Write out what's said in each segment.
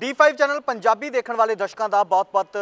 D5 channel Punjabi ਦੇਖਣ ਵਾਲੇ ਦਰਸ਼ਕਾਂ ਦਾ ਬਹੁਤ-ਬਹੁਤ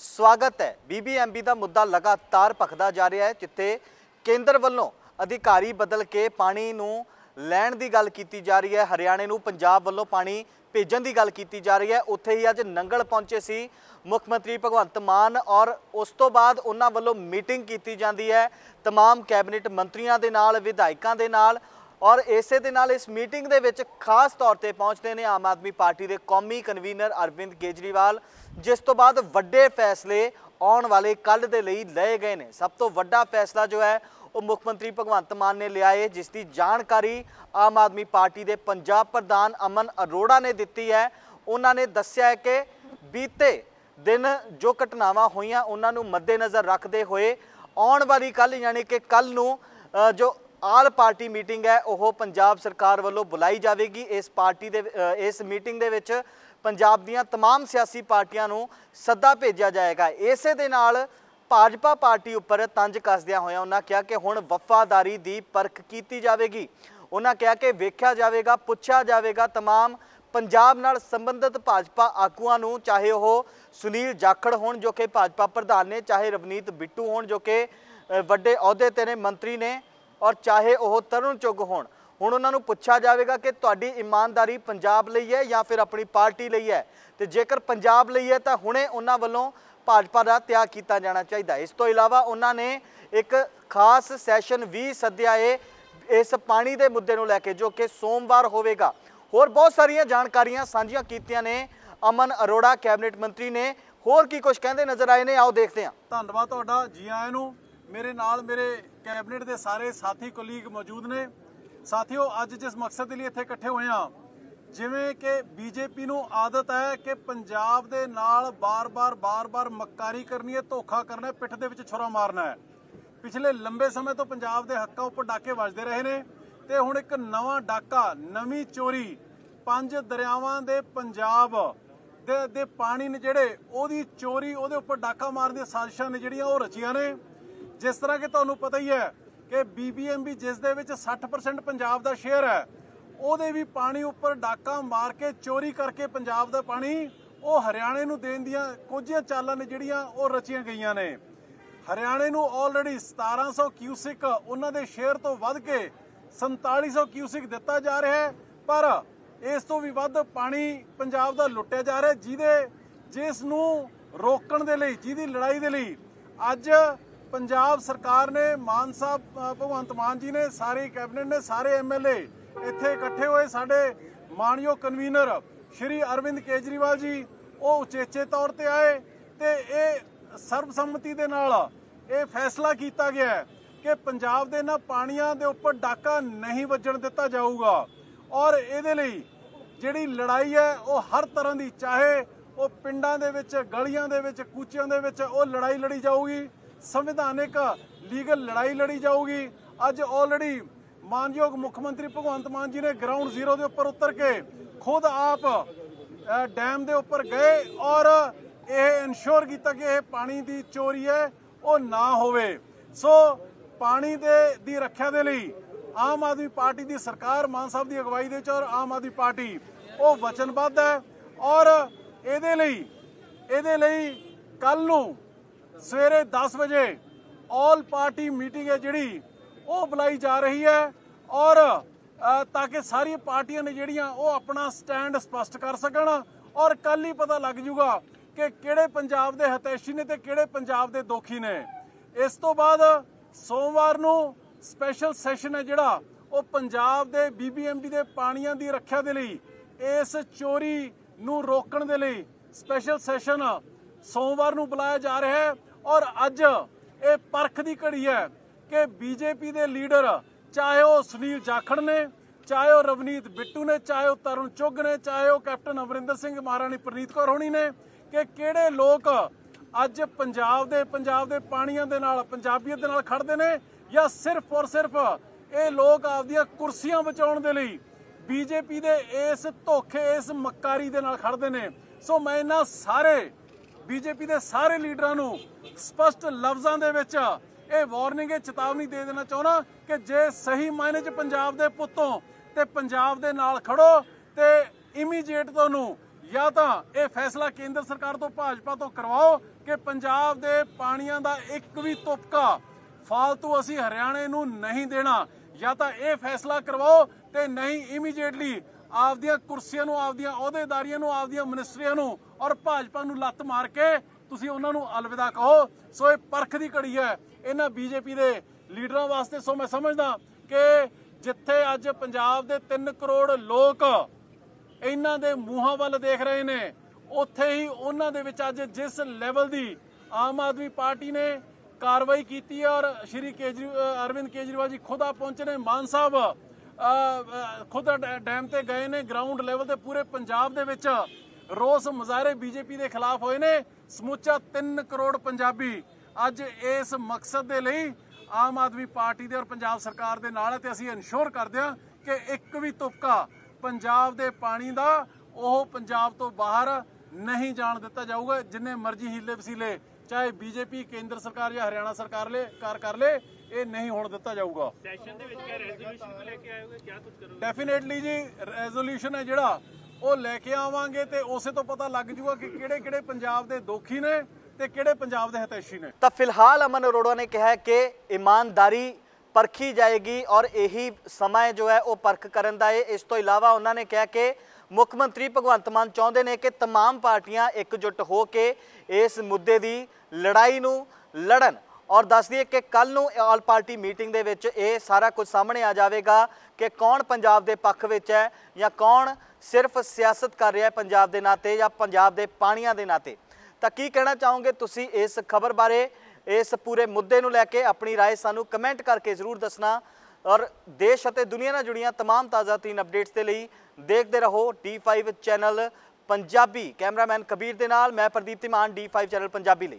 ਸਵਾਗਤ ਹੈ BBMB ਦਾ ਮੁੱਦਾ ਲਗਾਤਾਰ ਭਖਦਾ ਜਾ ਰਿਹਾ ਹੈ ਜਿੱਥੇ ਕੇਂਦਰ ਵੱਲੋਂ ਅਧਿਕਾਰੀ ਬਦਲ ਕੇ ਪਾਣੀ ਨੂੰ ਲੈਣ ਦੀ ਗੱਲ ਕੀਤੀ ਜਾ ਰਹੀ ਹੈ ਹਰਿਆਣੇ ਨੂੰ ਪੰਜਾਬ ਵੱਲੋਂ ਪਾਣੀ ਭੇਜਣ ਦੀ ਗੱਲ ਕੀਤੀ ਜਾ ਰਹੀ ਹੈ ਉੱਥੇ ਹੀ ਅੱਜ ਨੰਗਲ ਪਹੁੰਚੇ ਸੀ ਮੁੱਖ ਮੰਤਰੀ ਭਗਵੰਤ ਮਾਨ ਔਰ ਉਸ ਤੋਂ ਬਾਅਦ ਉਹਨਾਂ ਵੱਲੋਂ ਮੀਟਿੰਗ ਕੀਤੀ ਜਾਂਦੀ ਹੈ तमाम ਕੈਬਨਿਟ ਮੰਤਰੀਆਂ ਦੇ ਨਾਲ ਵਿਧਾਇਕਾਂ ਦੇ ਨਾਲ ਔਰ ਇਸੇ ਦੇ ਨਾਲ ਇਸ ਮੀਟਿੰਗ ਦੇ ਵਿੱਚ ਖਾਸ ਤੌਰ ਤੇ ਪਹੁੰਚਦੇ ਨੇ ਆਮ ਆਦਮੀ ਪਾਰਟੀ ਦੇ ਕੌਮੀ ਕਨਵੀਨਰ ਅਰਵਿੰਦ ਕੇਜਰੀਵਾਲ, ਜਿਸ ਤੋਂ ਬਾਅਦ ਵੱਡੇ ਫੈਸਲੇ ਆਉਣ ਵਾਲੇ ਕੱਲ ਦੇ ਲਈ ਲਏ ਗਏ ਨੇ। ਸਭ ਤੋਂ ਵੱਡਾ ਫੈਸਲਾ ਜੋ ਹੈ, ਉਹ ਮੁੱਖ ਮੰਤਰੀ ਭਗਵੰਤ ਮਾਨ ਨੇ ਲਿਆ ਹੈ ਜਿਸ ਦੀ ਜਾਣਕਾਰੀ ਆਮ ਆਦਮੀ ਪਾਰਟੀ ਦੇ ਪੰਜਾਬ ਪ੍ਰਧਾਨ ਅਮਨ ਅਰੋੜਾ ਨੇ ਦਿੱਤੀ ਹੈ। ਉਹਨਾਂ ਨੇ ਦੱਸਿਆ ਹੈ ਕਿ ਬੀਤੇ ਦਿਨ ਜੋ ਘਟਨਾਵਾਂ ਹੋਈਆਂ, ਉਹਨਾਂ ਨੂੰ ਮੱਦੇਨਜ਼ਰ ਰੱਖਦੇ ਹੋਏ ਆਉਣ ਵਾਲੀ ਕੱਲ ਯਾਨੀ ਕਿ ਕੱਲ ਨੂੰ ਜੋ ਆਲ ਪਾਰਟੀ ਮੀਟਿੰਗ ਹੈ ਉਹ ਪੰਜਾਬ ਸਰਕਾਰ ਵੱਲੋਂ ਬੁਲਾਈ ਜਾਵੇਗੀ ਇਸ ਪਾਰਟੀ ਦੇ ਅ, ਇਸ ਮੀਟਿੰਗ ਦੇ ਵਿੱਚ ਪੰਜਾਬ ਦੀਆਂ तमाम ਸਿਆਸੀ ਪਾਰਟੀਆਂ ਨੂੰ ਸੱਦਾ ਭੇਜਿਆ ਜਾਏਗਾ ਇਸੇ ਦੇ ਨਾਲ ਭਾਜਪਾ ਪਾਰਟੀ ਉੱਪਰ ਤੰਜ ਕੱਸਦਿਆਂ ਹੋਇਆਂ ਉਹਨਾਂ ਕਿਹਾ ਕਿ ਹੁਣ ਵਫਾਦਾਰੀ ਦੀ ਪਰਖ ਕੀਤੀ ਜਾਵੇਗੀ ਉਹਨਾਂ ਕਿਹਾ ਕਿ ਵੇਖਿਆ ਜਾਵੇਗਾ ਪੁੱਛਿਆ ਜਾਵੇਗਾ तमाम ਪੰਜਾਬ ਨਾਲ ਸੰਬੰਧਿਤ ਭਾਜਪਾ ਆਗੂਆਂ ਨੂੰ ਚਾਹੇ ਉਹ ਸੁਨੀਲ ਜਾਖੜ ਹੋਣ ਜੋ ਕਿ ਭਾਜਪਾ ਪ੍ਰਧਾਨ ਨੇ ਚਾਹੇ ਰਵਨੀਤ ਬਿੱਟੂ ਹੋਣ ਜੋ ਕਿ ਅ, ਵੱਡੇ ਅਹੁਦੇ ਤੇ ਨੇ ਮੰਤਰੀ ਨੇ ਔਰ ਚਾਹੇ ਉਹ ਤਰੁਣ ਚੁੱਗ ਹੋਣ। ਹੁਣ ਉਹਨਾਂ ਨੂੰ ਪੁੱਛਿਆ ਜਾਵੇਗਾ ਕਿ ਤੁਹਾਡੀ ਇਮਾਨਦਾਰੀ ਪੰਜਾਬ ਲਈ ਹੈ ਜਾਂ ਫਿਰ ਆਪਣੀ ਪਾਰਟੀ ਲਈ ਹੈ। ਤੇ ਜੇਕਰ ਪੰਜਾਬ ਲਈ ਹੈ ਤਾਂ ਹੁਣੇ ਉਹਨਾਂ ਵੱਲੋਂ ਭਾਜਪਾ ਦਾ ਤਿਆਗ ਕੀਤਾ ਜਾਣਾ ਚਾਹੀਦਾ। ਇਸ ਤੋਂ ਇਲਾਵਾ ਉਹਨਾਂ ਨੇ ਇੱਕ ਖਾਸ ਸੈਸ਼ਨ ਵੀ ਸੱਦਿਆ ਏ, ਇਸ ਪਾਣੀ ਦੇ ਮੁੱਦੇ ਨੂੰ ਲੈ ਕੇ, ਜੋ ਕਿ ਸੋਮਵਾਰ ਹੋਵੇਗਾ। ਹੋਰ ਬਹੁਤ ਸਾਰੀਆਂ ਜਾਣਕਾਰੀਆਂ ਸਾਂਝੀਆਂ ਕੀਤੀਆਂ ਨੇ ਅਮਨ ਅਰੋੜਾ, ਕੈਬਨਿਟ ਮੰਤਰੀ ਨੇ। ਹੋਰ ਕੀ ਕੁਝ ਕਹਿੰਦੇ ਨਜ਼ਰ ਆਏ ਨੇ? ਆਓ ਦੇਖਦੇ ਹਾਂ। ਧੰਨਵਾਦ ਤੁਹਾਡਾ। ਜੀ ਆਇਆਂ ਨੂੰ। ਮੇਰੇ ਨਾਲ ਮੇਰੇ ਕੈਬਨਿਟ ਦੇ ਸਾਰੇ ਸਾਥੀ ਕੁਲੀਗ ਮੌਜੂਦ ਨੇ। ਸਾਥੀਓ, ਅੱਜ ਜਿਸ ਮਕਸਦ ਦੇ ਲਈ ਇੱਥੇ ਇਕੱਠੇ ਹੋਏ ਹਾਂ, ਜਿਵੇਂ ਕਿ ਬੀਜੇਪੀ ਨੂੰ ਆਦਤ ਹੈ ਕਿ ਪੰਜਾਬ ਦੇ ਨਾਲ ਬਾਰ-ਬਾਰ ਬਾਰ-ਬਾਰ ਮੱਕਾਰੀ ਕਰਨੀ ਹੈ, ਧੋਖਾ ਕਰਨਾ ਹੈ, ਪਿੱਠ ਦੇ ਵਿੱਚ ਛੁਰਾ ਮਾਰਨਾ ਹੈ। ਪਿਛਲੇ ਲੰਬੇ ਸਮੇਂ ਤੋਂ ਪੰਜਾਬ ਦੇ ਹੱਕਾਂ ਉੱਪਰ ਡਾਕੇ ਵੱਜਦੇ ਰਹੇ ਨੇ ਤੇ ਹੁਣ ਇੱਕ ਨਵਾਂ ਡਾਕਾ, ਨਵੀਂ ਚੋਰੀ, ਪੰਜ ਦਰਿਆਵਾਂ ਦੇ ਪੰਜਾਬ ਦੇ ਦੇ ਪਾਣੀ ਨੇ ਜਿਹੜੇ, ਉਹਦੀ ਚੋਰੀ ਉਹਦੇ ਉੱਪਰ ਡਾਕਾ ਮਾਰਨ ਦੀਆਂ ਸਾਜ਼ਿਸ਼ਾਂ ਨੇ ਜਿਹੜੀਆਂ ਉਹ ਰਚੀਆਂ ਨੇ। ਜਿਸ ਤਰ੍ਹਾਂ ਕਿ ਤੁਹਾਨੂੰ ਪਤਾ ਹੀ ਹੈ ਕਿ ਬੀਬੀਐਮਬੀ ਜਿਸ ਦੇ ਵਿੱਚ 60% ਪੰਜਾਬ ਦਾ ਸ਼ੇਅਰ ਹੈ, ਉਹਦੇ ਵੀ ਪਾਣੀ ਉੱਪਰ ਡਾਕਾ ਮਾਰ ਕੇ ਚੋਰੀ ਕਰਕੇ ਪੰਜਾਬ ਦਾ ਪਾਣੀ, ਉਹ ਹਰਿਆਣੇ ਨੂੰ ਦੇਣ ਦੀਆਂ ਕੁਝ ਚਾਲਾਂ ਨੇ ਜਿਹੜੀਆਂ ਉਹ ਰਚੀਆਂ ਗਈਆਂ ਨੇ। ਹਰਿਆਣੇ ਨੂੰ ਆਲਰੇਡੀ 1700 ਕਿਊਸਿਕ ਉਹਨਾਂ ਦੇ ਸ਼ੇਅਰ ਤੋਂ ਵੱਧ ਕੇ 4700 ਕਿਊਸਿਕ ਦਿੱਤਾ ਜਾ ਰਿਹਾ ਹੈ, ਪਰ ਇਸ ਤੋਂ ਵੀ ਵੱਧ ਪਾਣੀ ਪੰਜਾਬ ਦਾ ਲੁੱਟਿਆ ਜਾ ਰਿਹਾ ਜਿਹਦੇ ਜਿਸ ਨੂੰ ਰੋਕਣ ਦੇ ਲਈ, ਜਿਹਦੀ ਲੜਾਈ ਦੇ ਲਈ ਅੱਜ ਪੰਜਾਬ ਸਰਕਾਰ ਨੇ ਮਾਨ ਸਾਹਿਬ ਭਗਵੰਤ ਮਾਨ ਜੀ ਨੇ, ਸਾਰੀ ਕੈਬਨਿਟ ਨੇ, ਸਾਰੇ ਐਮਐਲਏ ਇੱਥੇ ਇਕੱਠੇ ਹੋਏ ਸਾਡੇ ਮਾਨਯੋਗ ਕਨਵੀਨਰ ਸ਼੍ਰੀ ਅਰਵਿੰਦ ਕੇਜਰੀਵਾਲ ਜੀ, ਉਹ ਉਚੇਚੇ ਤੌਰ ਤੇ ਆਏ ਤੇ ਇਹ ਸਰਬਸੰਮਤੀ ਦੇ ਨਾਲ ਇਹ ਫੈਸਲਾ ਕੀਤਾ ਗਿਆ ਕਿ ਪੰਜਾਬ ਦੇ ਨਾ ਪਾਣੀਆਂ ਦੇ ਉੱਪਰ ਡਾਕਾ ਨਹੀਂ ਵੱਜਣ ਦਿੱਤਾ ਜਾਊਗਾ ਔਰ ਇਹਦੇ ਲਈ ਜਿਹੜੀ ਲੜਾਈ ਹੈ, ਉਹ ਹਰ ਤਰ੍ਹਾਂ ਦੀ, ਚਾਹੇ ਉਹ ਪਿੰਡਾਂ ਦੇ ਵਿੱਚ, ਗਲੀਆਂ ਦੇ ਵਿੱਚ, ਕੂਚਿਆਂ ਦੇ ਵਿੱਚ ਉਹ ਲੜਾਈ ਲੜੀ ਜਾਊਗੀ। ਸੰਵਿਧਾਨਿਕ ਲੀਗਲ ਲੜਾਈ ਲੜੀ ਜਾਊਗੀ। ਅੱਜ ਆਲਰੇਡੀ ਮਾਨਯੋਗ ਮੁੱਖ ਮੰਤਰੀ ਭਗਵੰਤ ਮਾਨ ਜੀ ਨੇ ਗਰਾਊਂਡ ਜ਼ੀਰੋ ਦੇ ਉੱਪਰ ਉਤਰ ਕੇ ਖੁਦ ਆਪ ਡੈਮ ਦੇ ਉੱਪਰ ਗਏ ਔਰ ਇਹ ਇਨਸ਼ੋਰ ਕੀਤਾ ਕਿ ਇਹ ਪਾਣੀ ਦੀ ਚੋਰੀ ਹੈ, ਉਹ ਨਾ ਹੋਵੇ। ਸੋ ਪਾਣੀ ਦੇ, ਦੀ ਰੱਖਿਆ ਦੇ ਲਈ ਆਮ ਆਦਮੀ ਪਾਰਟੀ ਦੀ ਸਰਕਾਰ ਮਾਨ ਸਾਹਿਬ ਦੀ ਅਗਵਾਈ ਦੇ ਵਿੱਚ ਔਰ ਆਮ ਆਦਮੀ ਪਾਰਟੀ, ਉਹ ਵਚਨਬੱਧ ਹੈ। ਔਰ ਇਹਦੇ ਲਈ ਇਹਦੇ ਲਈ ਕੱਲ ਨੂੰ ਸਵੇਰੇ 10 ਵਜੇ ਆਲ ਪਾਰਟੀ ਮੀਟਿੰਗ ਹੈ ਜਿਹੜੀ, ਉਹ ਬੁਲਾਈ ਜਾ ਰਹੀ ਹੈ ਔਰ ਤਾਂ ਕਿ ਸਾਰੀਆਂ ਪਾਰਟੀਆਂ ਨੇ ਜਿਹੜੀਆਂ, ਉਹ ਆਪਣਾ ਸਟੈਂਡ ਸਪਸ਼ਟ ਕਰ ਸਕਣ ਔਰ ਕੱਲ ਹੀ ਪਤਾ ਲੱਗ ਜੂਗਾ ਕਿ ਕਿਹੜੇ ਪੰਜਾਬ ਦੇ ਹਤੈਸ਼ੀ ਨੇ ਤੇ ਕਿਹੜੇ ਪੰਜਾਬ ਦੇ ਦੋਖੀ ਨੇ। ਇਸ ਤੋਂ ਬਾਅਦ ਸੋਮਵਾਰ ਨੂੰ ਸਪੈਸ਼ਲ ਸੈਸ਼ਨ ਹੈ ਜਿਹੜਾ, ਉਹ ਪੰਜਾਬ ਦੇ ਬੀਬੀਐਮਬੀ ਦੇ ਪਾਣੀਆਂ ਦੀ ਰੱਖਿਆ ਦੇ ਲਈ, ਇਸ ਚੋਰੀ ਨੂੰ ਰੋਕਣ ਦੇ ਲਈ ਸਪੈਸ਼ਲ ਸੈਸ਼ਨ ਸੋਮਵਾਰ ਨੂੰ ਬੁਲਾਇਆ ਜਾ ਰਿਹਾ ਹੈ। ਔਰ ਅੱਜ ਇਹ ਪਰਖ ਦੀ ਘੜੀ ਹੈ ਕਿ ਬੀਜੇਪੀ ਦੇ ਲੀਡਰ, ਚਾਹੇ ਉਹ ਸੁਨੀਲ ਜਾਖੜ ਨੇ, ਚਾਹੇ ਉਹ ਰਵਨੀਤ ਬਿੱਟੂ ਨੇ, ਚਾਹੇ ਉਹ ਤਰੁਣ ਚੁੱਗ ਨੇ, ਚਾਹੇ ਉਹ ਕੈਪਟਨ ਅਮਰਿੰਦਰ ਸਿੰਘ, ਮਹਾਰਾਣੀ ਪ੍ਰਨੀਤ ਕੌਰ ਹੋਣੀ ਨੇ, ਕਿ ਕਿਹੜੇ ਲੋਕ ਅੱਜ ਪੰਜਾਬ ਦੇ ਪੰਜਾਬ ਦੇ ਪਾਣੀਆਂ ਦੇ ਨਾਲ, ਪੰਜਾਬੀਅਤ ਦੇ ਨਾਲ ਖੜਦੇ ਨੇ ਜਾਂ ਸਿਰਫ ਔਰ ਸਿਰਫ ਇਹ ਲੋਕ ਆਪਦੀਆਂ ਕੁਰਸੀਆਂ ਬਚਾਉਣ ਦੇ ਲਈ ਬੀਜੇਪੀ ਦੇ ਇਸ ਧੋਖੇ, ਇਸ ਮੱਕਾਰੀ ਦੇ ਨਾਲ ਖੜਦੇ ਨੇ। ਸੋ ਮੈਂ ਇਹਨਾਂ ਸਾਰੇ ਬੀਜੇਪੀ ਦੇ ਸਾਰੇ ਲੀਡਰਾਂ ਨੂੰ ਸਪਸ਼ਟ ਲਫ਼ਜ਼ਾਂ ਦੇ ਵਿੱਚ ਇਹ ਵਾਰਨਿੰਗ, ਇਹ ਚੇਤਾਵਨੀ ਦੇ ਦੇਣਾ ਚਾਹੁੰਦਾ ਕਿ ਜੇ ਸਹੀ ਮਾਇਨੇ 'ਚ ਪੰਜਾਬ ਦੇ ਪੁੱਤੋਂ ਤੇ ਪੰਜਾਬ ਦੇ ਨਾਲ ਖੜੋ ਤੇ ਇਮੀਡੀਏਟ ਤੁਹਾਨੂੰ ਜਾਂ ਤਾਂ ਇਹ ਫੈਸਲਾ ਕੇਂਦਰ ਸਰਕਾਰ ਤੋਂ, ਭਾਜਪਾ ਤੋਂ ਕਰਵਾਓ ਕਿ ਪੰਜਾਬ ਦੇ ਪਾਣੀਆਂ ਦਾ ਇੱਕ ਵੀ ਤੁਪਕਾ ਫਾਲਤੂ ਅਸੀਂ ਹਰਿਆਣੇ ਨੂੰ ਨਹੀਂ ਦੇਣਾ ਜਾਂ ਤਾਂ ਇਹ ਫੈਸਲਾ ਕਰਵਾਓ ਤੇ ਨਹੀਂ ਇਮੀਡੀਏਟਲੀ ਆਪਦੀਆਂ ਕੁਰਸੀਆਂ ਨੂੰ, ਆਪਦੀਆਂ ਅਹੁਦੇਦਾਰੀਆਂ ਨੂੰ, ਆਪਦੀਆਂ ਮਿਨਿਸਟਰੀਆਂ ਨੂੰ ਔਰ ਭਾਜਪਾ ਨੂੰ ਲੱਤ ਮਾਰ ਕੇ ਤੁਸੀਂ ਉਹਨਾਂ ਨੂੰ ਅਲਵਿਦਾ ਕਹੋ। ਸੋ ਇਹ ਪਰਖ ਦੀ ਘੜੀ ਹੈ। ਇਹਨਾਂ ਬੀਜੇਪੀ ਦੇ ਲੀਡਰਾਂ ਵਾਸਤੇ ਸੋ ਮੈਂ ਸਮਝਦਾ ਕਿ ਜਿੱਥੇ ਅੱਜ ਪੰਜਾਬ ਦੇ 3 ਕਰੋੜ ਲੋਕ ਇਹਨਾਂ ਦੇ ਮੂੰਹਾਂ ਵੱਲ ਦੇਖ ਰਹੇ ਨੇ, ਉੱਥੇ ਹੀ ਉਹਨਾਂ ਦੇ ਵਿੱਚ ਅੱਜ ਜਿਸ ਲੈਵਲ ਦੀ ਆਮ ਆਦਮੀ ਪਾਰਟੀ ਨੇ ਕਾਰਵਾਈ ਕੀਤੀ ਔਰ ਸ਼੍ਰੀ ਕੇਜਰੀ, ਅਰਵਿੰਦ ਕੇਜਰੀਵਾਲ ਜੀ ਖੁਦ ਆ ਪਹੁੰਚੇ ਨੇ। ਮਾਨ ਸਾਹਿਬ ਖੁਦ ਡ- ਡੈਮ ਤੇ ਗਏ ਨੇ ਗਰਾਊਂਡ ਲੈਵਲ ਤੇ ਪੂਰੇ ਪੰਜਾਬ ਦੇ ਵਿੱਚ ਰੋਸ ਮੁਜ਼ਾਹਰੇ ਬੀਜੇਪੀ ਦੇ ਖਿਲਾਫ ਹੋਏ ਨੇ। ਸਮੁੱਚਾ 3 ਕਰੋੜ ਪੰਜਾਬੀ ਅੱਜ ਇਸ ਮਕਸਦ ਦੇ ਲਈ ਆਮ ਆਦਮੀ ਪਾਰਟੀ ਦੇ ਔਰ ਪੰਜਾਬ ਸਰਕਾਰ ਦੇ ਨਾਲ ਹੈ ਤੇ ਅਸੀਂ ਇਨਸ਼ੋਰ ਕਰਦੇ ਹਾਂ ਕਿ ਇੱਕ ਵੀ ਤੁਪਕਾ ਪੰਜਾਬ ਦੇ ਪਾਣੀ ਦਾ ਉਹ ਪੰਜਾਬ ਤੋਂ ਬਾਹਰ ਨਹੀਂ ਜਾਣ ਦਿੱਤਾ ਜਾਊਗਾ। ਜਿੰਨੇ ਮਰਜ਼ੀ ਹੀਲੇ ਵਸੀਲੇ ਚਾਹੇ ਬੀਜੇਪੀ ਕੇਂਦਰ ਸਰਕਾਰ ਜਾਂ ਹਰਿਆਣਾ ਸਰਕਾਰ ਲੈ ਕਾਰ ਕਰ ਲੇ ਇਹ ਨਹੀਂ ਹੋਣ ਦਿੱਤਾ ਜਾਊਗਾ। ਸੈਸ਼ਨ ਦੇ ਵਿੱਚ ਕਿਆ ਰੈਜ਼ੋਲੂਸ਼ਨ ਲੈ ਕੇ ਆਏ ਹੋਗੇ ਕਿਆ ਕੁਝ ਕਰੋਗੇ? ਡੈਫੀਨੇਟਲੀ ਜੀ ਰੈਜ਼ੋਲੂਸ਼ਨ ਹੈ ਜਿਹੜਾ ਉਹ ਲੈ ਕੇ ਆਵਾਂਗੇ ਤੇ ਉਸੇ ਤੋਂ ਪਤਾ ਲੱਗ ਜੂਗਾ ਕਿ ਕਿਹੜੇ ਕਿਹੜੇ ਪੰਜਾਬ ਦੇ ਦੋਖੀ ਨੇ ਤੇ ਕਿਹੜੇ ਪੰਜਾਬ ਦੇ ਹਿਤੈਸ਼ੀ ਨੇ। ਤਾਂ ਫਿਲਹਾਲ ਅਮਨ ਅਰੋੜਾ ਨੇ ਕਿਹਾ ਹੈ ਕਿ ਇਮਾਨਦਾਰੀ ਪਰਖੀ ਜਾਏਗੀ ਔਰ ਇਹੀ ਸਮਾਂ ਜੋ ਹੈ ਉਹ ਪਰਖ ਕਰਨ ਦਾ ਹੈ। ਇਸ ਤੋਂ ਇਲਾਵਾ ਉਹਨਾਂ ਨੇ ਕਿਹਾ ਕਿ ਮੁੱਖ ਮੰਤਰੀ ਭਗਵੰਤ ਮਾਨ ਚਾਹੁੰਦੇ ਨੇ ਕਿ तमाम ਪਾਰਟੀਆਂ ਇਕਜੁੱਟ ਹੋ ਕੇ ਇਸ ਮੁੱਦੇ ਦੀ ਲੜਾਈ ਨੂੰ ਲੜਨ ਔਰ ਦੱਸ ਦਈਏ ਕਿ ਕੱਲ ਨੂੰ ਆਲ ਪਾਰਟੀ ਮੀਟਿੰਗ ਦੇ ਵਿੱਚ ਇਹ ਸਾਰਾ ਕੁਝ ਸਾਹਮਣੇ ਆ ਜਾਵੇਗਾ ਕਿ ਕੌਣ ਪੰਜਾਬ ਦੇ ਪੱਖ ਵਿੱਚ ਹੈ ਜਾਂ ਕੌਣ ਸਿਰਫ ਸਿਆਸਤ ਕਰ ਰਿਹਾ ਹੈ ਪੰਜਾਬ ਦੇ ਨਾਤੇ ਜਾਂ ਪੰਜਾਬ ਦੇ ਪਾਣੀਆਂ ਦੇ ਨਾਤੇ ਤਾਂ ਕੀ ਕਹਿਣਾ ਚਾਹੋਗੇ ਤੁਸੀਂ ਇਸ ਖਬਰ ਬਾਰੇ ਇਸ ਪੂਰੇ ਮੁੱਦੇ ਨੂੰ ਲੈ ਕੇ ਆਪਣੀ رائے ਸਾਨੂੰ ਕਮੈਂਟ ਕਰਕੇ ਜ਼ਰੂਰ ਦੱਸਣਾ ਔਰ ਦੇਸ਼ ਅਤੇ ਦੁਨੀਆ ਨਾਲ ਜੁੜੀਆਂ तमाम ਤਾਜ਼ਾ ਤਰੀਨ ਅਪਡੇਟਸ ਦੇ ਲਈ ਦੇਖਦੇ ਰਹੋ D5 channel Punjabi cameraman Kabir ਦੇ ਨਾਲ ਮੈਂ ਪ੍ਰਦੀਪ ਤਿਮਾਨ D5 ਚੈਨਲ ਪੰਜਾਬੀ ਲਈ